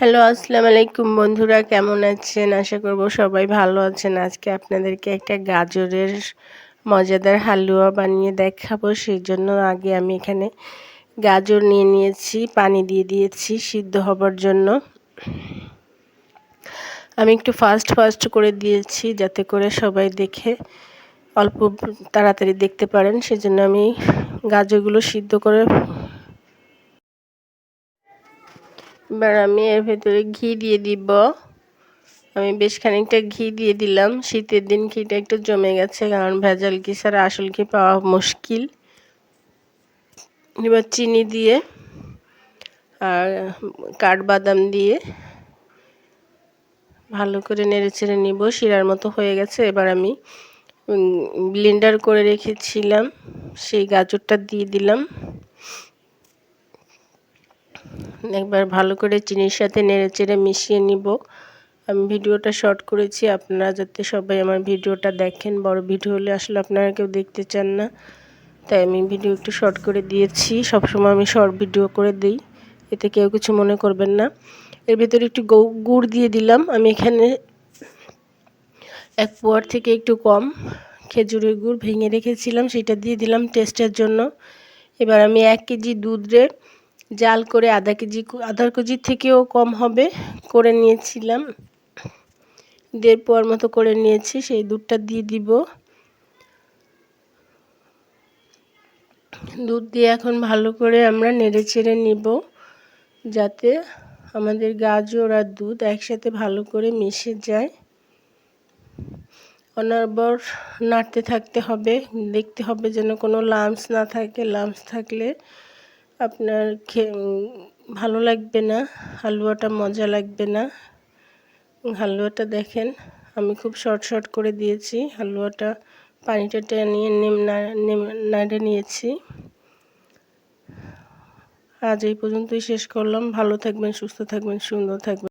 Hello, আসসালামু আলাইকুম বন্ধুরা, কেমন আছেন? আশা করব সবাই ভালো আছেন। আজকে আপনাদেরকে একটা গাজরের মজাদার হালুয়া বানিয়ে দেখাবো। সেই জন্য আগে আমি এখানে গাজর নিয়ে নিয়েছি, পানি দিয়ে দিয়েছি সিদ্ধ হবার জন্য। আমি একটু ফাস্ট ফাস্ট করে দিয়েছি যাতে করে সবাই দেখে, অল্প তাড়াতাড়ি দেখতে পারেন। সেজন্য আমি গাজরগুলো সিদ্ধ করে এবার আমি এর ভেতরে ঘি দিয়ে দিব। আমি বেশ খানিকটা ঘি দিয়ে দিলাম। শীতের দিন ঘিটা একটু জমে গেছে, কারণ ভেজাল ঘি ছাড়া আসল ঘি পাওয়া মুশকিল। এবার চিনি দিয়ে আর কাঠবাদাম দিয়ে ভালো করে নেড়ে চেড়ে নিব। শিরার মতো হয়ে গেছে। এবার আমি ব্লেন্ডার করে রেখেছিলাম। সেই গাজরটা দিয়ে দিলাম। একবার ভালো করে চিনির সাথে নেড়ে চেড়ে মিশিয়ে নিব। আমি ভিডিওটা শর্ট করেছি, আপনারা যাতে সবাই আমার ভিডিওটা দেখেন। বড় ভিডিও হলে আসলে আপনারা কেউ দেখতে চান না। তাই আমি ভিডিও একটু শর্ট করে দিয়েছি। সবসময় আমি শর্ট ভিডিও করে দিই। এতে কেউ কিছু মনে করবেন না। এর ভিতরে একটু গুড় দিয়ে দিলাম। আমি এখানে এক পোয়ার থেকে একটু কম খেজুরের গুড় ভেঙে রেখেছিলাম। সেটা দিয়ে দিলাম টেস্টের জন্য। এবার আমি এক কেজি দুধরে জাল করে আধা কেজি আধা কেজির থেকেও কম হবে, করে নিয়েছিলাম। দেড় পোয়ার মতো করে নিয়েছি, সেই দুধটা দিয়ে দিব। দুধ দিয়ে এখন ভালো করে আমরা নেড়ে চেড়ে নিব, যাতে আমাদের গাজর আর দুধ একসাথে ভালো করে মিশে যায়। অনর্বর নাড়তে থাকতে হবে, দেখতে হবে যেন কোনো লামস না থাকে লামস থাকলে আপনার ভালো লাগবে না, হালুয়াটা মজা লাগবে না। হালুয়াটা দেখেন, আমি খুব শর্ট শর্ট করে দিয়েছি। হালুয়াটা পানিটা টেনিয়ে নাড়ে নিয়েছি। আজ এই পর্যন্তই শেষ করলাম। ভালো থাকবেন, সুস্থ থাকবেন, সুন্দর থাকবেন।